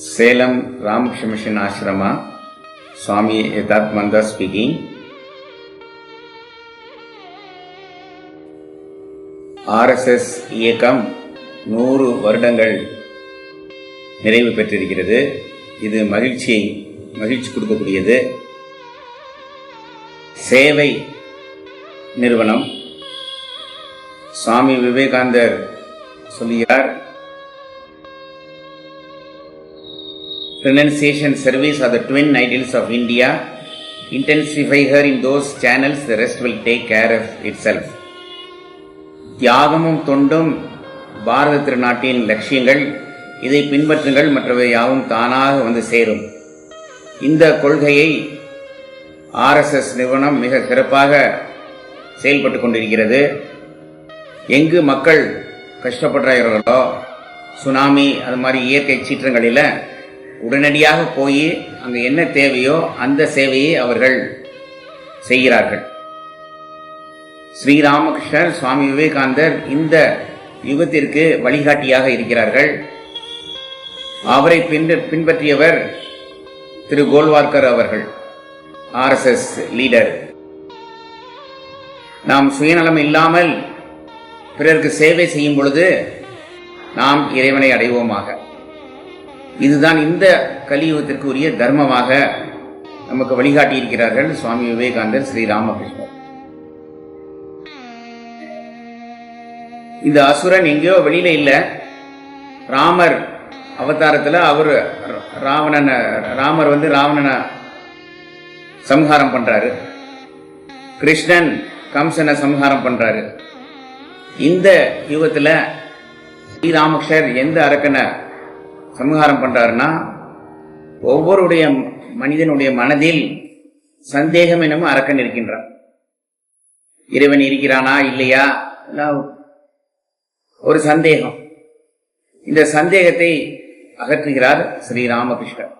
Salem Ramakrishna Ashrama. Ashrama, Swami Yathatmanda speaking RSS இயக்கம் நூறு வருடங்கள் நிறைவு பெற்றிருக்கிறது. இது மகிழ்ச்சியை மகிழ்ச்சி கொடுக்கக்கூடியது. சேவை நிறுவனம். சுவாமி விவேகானந்தர் சொல்லுகிறார் renunciation service are the twin ideals of India. Intensify her in those channels, the rest will take care of itself. தியாகமும் தொண்டும் பாரத திருநாட்டின் லட்சியங்கள் இதை பின்பற்றுங்கள் மற்றவை யாவும் தானாக வந்து சேரும் இந்த கொள்கையை ஆர்எஸ்எஸ் நிறுவனம் மிக சிறப்பாக செயல்பட்டு கொண்டிருக்கிறது எங்கு மக்கள் கஷ்டப்படுறார்களோ சுனாமி அது மாதிரி இயற்கை சீற்றங்களில் உடனடியாக போய் அங்கே என்ன தேவையோ அந்த சேவையை அவர்கள் செய்கிறார்கள். ஸ்ரீராமகிருஷ்ணர் சுவாமி விவேகானந்தர் இந்த யுகத்திற்கு வழிகாட்டியாக இருக்கிறார்கள். அவரை பின்ப- பின்பற்றியவர் திரு கோல்வார்கர் அவர்கள் ஆர்எஸ்எஸ் லீடர் நாம் சுயநலம் இல்லாமல் பிறருக்கு சேவை செய்யும் பொழுது நாம் இறைவனை அடைவோமாக. இதுதான் இந்த கலியுகத்திற்கு உரிய தர்மமாக நமக்கு வழிகாட்டி இருக்கிறார்கள் சுவாமி விவேகானந்தர் ஸ்ரீ ராமகிருஷ்ணர். இந்த அசுரன் எங்கேயோ வெளியில இல்ல. ராமர் அவதாரத்துல அவர் ராவணனை ராமர் வந்து ராவணனை சம்ஹாரம் பண்றாரு. கிருஷ்ணன் கம்சனை சம்ஹாரம் பண்றாரு. இந்த யுகத்துல ஸ்ரீராமகிருஷ்ணர் எந்த அரக்கனை சம்ஹாரம் பண்ணுறாருன்னா ஒவ்வொருடைய மனிதனுடைய மனதில் சந்தேகம் எனவும் அரக்கன் இருக்கின்றான். இறைவன் இருக்கிறானா இல்லையா? ஒரு சந்தேகம். இந்த சந்தேகத்தை அகற்றுகிறார் ஸ்ரீ ராமகிருஷ்ணர்.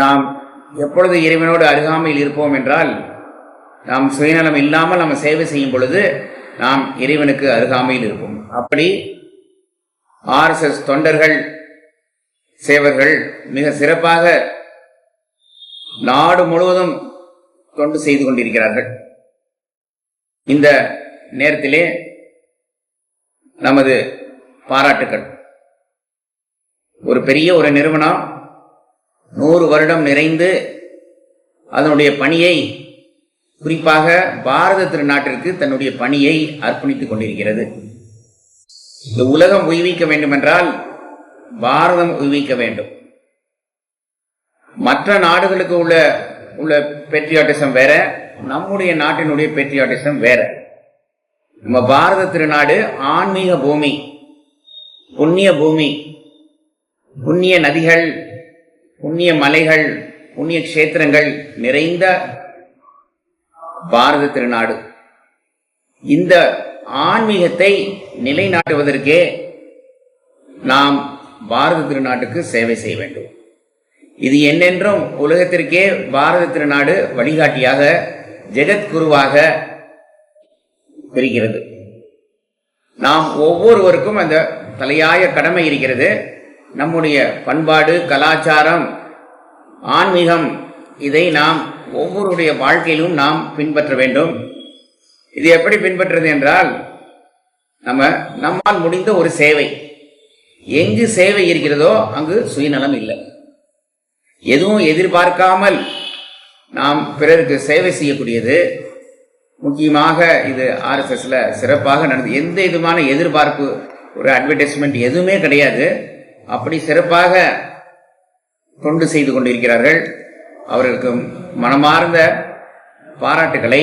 நாம் எப்பொழுது இறைவனோடு அருகாமையில் இருப்போம் என்றால் நாம் சுயநலம் இல்லாமல் நம்ம சேவை செய்யும் பொழுது நாம் இறைவனுக்கு அருகாமையில் இருப்போம். அப்படி ஆர்எஸ்எஸ் தொண்டர்கள் சேவர்கள் மிக சிறப்பாக நாடு முழுவதும் தொண்டு செய்து கொண்டிருக்கிறார்கள். இந்த நேரத்திலே நமது பாராட்டுக்கள். ஒரு பெரிய ஒரு நிறுவனம் நூறு வருடம் நிறைந்து அதனுடைய பணியை குறிப்பாக பாரத திருநாட்டிற்கு தன்னுடைய பணியை அர்ப்பணித்துக் கொண்டிருக்கிறது. இந்த உலகம் உய்விக்க வேண்டுமென்றால் பாரதம் உய்விக்க வேண்டும். மற்ற நாடுகளுக்கு உள்ள உள்ள பெட்ரியாட்டிசம் வேற நம்முடைய நாட்டினுடைய பெட்ரியாட்டிசம் வேற. நம்ம பாரத திருநாடு ஆன்மீக பூமி புண்ணிய பூமி புண்ணிய நதிகள் புண்ணிய மலைகள் புண்ணிய கஷேத்திரங்கள் நிறைந்த பாரத திருநாடு. இந்த ஆன்மீகத்தை நிலைநாட்டுவதற்கே நாம் பாரத திருநாட்டுக்கு சேவை செய்ய வேண்டும். இது என்னென்றும் உலகத்திற்கே பாரத திருநாடு வழிகாட்டியாக ஜெகத்குருவாக இருக்கிறது நாம் ஒவ்வொருவருக்கும் அந்த தலையாய கடமை இருக்கிறது. நம்முடைய பண்பாடு கலாச்சாரம் ஆன்மீகம் இதை நாம் ஒவ்வொருடைய வாழ்க்கையிலும் நாம் பின்பற்ற வேண்டும். இது எப்படி பின்பற்றுறது என்றால் நம்ம நம்மால் முடிந்த ஒரு சேவை. எங்கு சேவை இருக்கிறதோ அங்கு சுயநலம் இல்லை. எதுவும் எதிர்பார்க்காமல் நாம் பிறருக்கு சேவை செய்யக்கூடியது முக்கியமாக இது ஆர்எஸ்எஸ்ல சிறப்பாக நடந்து எந்த விதமான எதிர்பார்ப்பு ஒரு அட்வர்டைஸ்மெண்ட் எதுவுமே கிடையாது. அப்படி சிறப்பாக தொண்டு செய்து கொண்டிருக்கிறார்கள். அவர்களுக்கு மனமார்ந்த பாராட்டுகளை